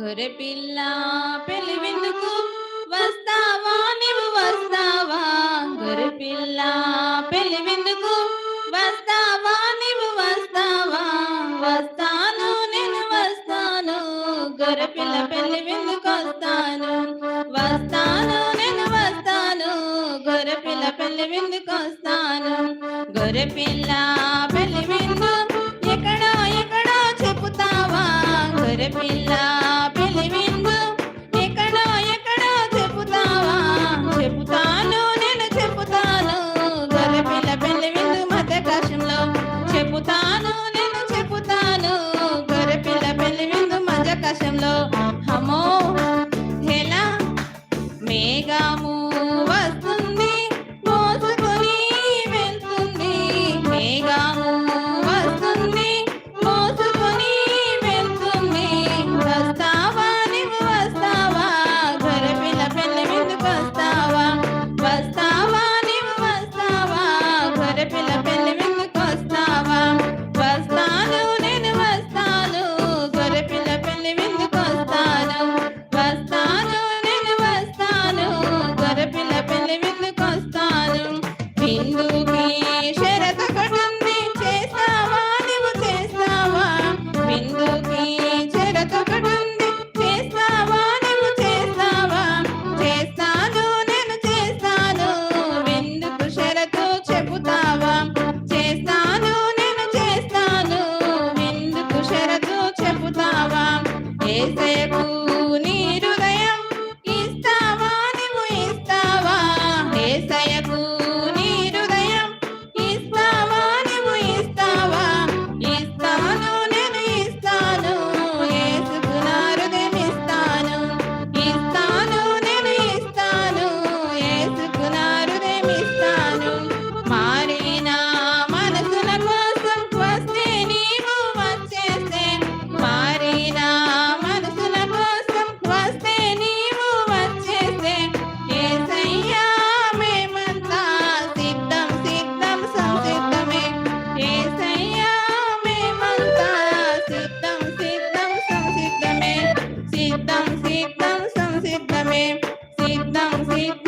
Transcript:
గొర్రె పిల్ల పెళ్ళి విందుకు వస్తావా? నీవు వస్తావా? గొర్రె పిల్ల పెళ్ళి విందుకు వస్తావా? నీవు వస్తావా? వస్తాను నేను వస్తాను. గొర్రె పిల్ల పెళ్ళి విందుకు వస్తాను. వస్తాను నేను వస్తాను. గొర్రె పిల్ల పెళ్ళి విందుకు వస్తాను. గొర్రె పిల్ల gotta Yeah. sweet, no sweet.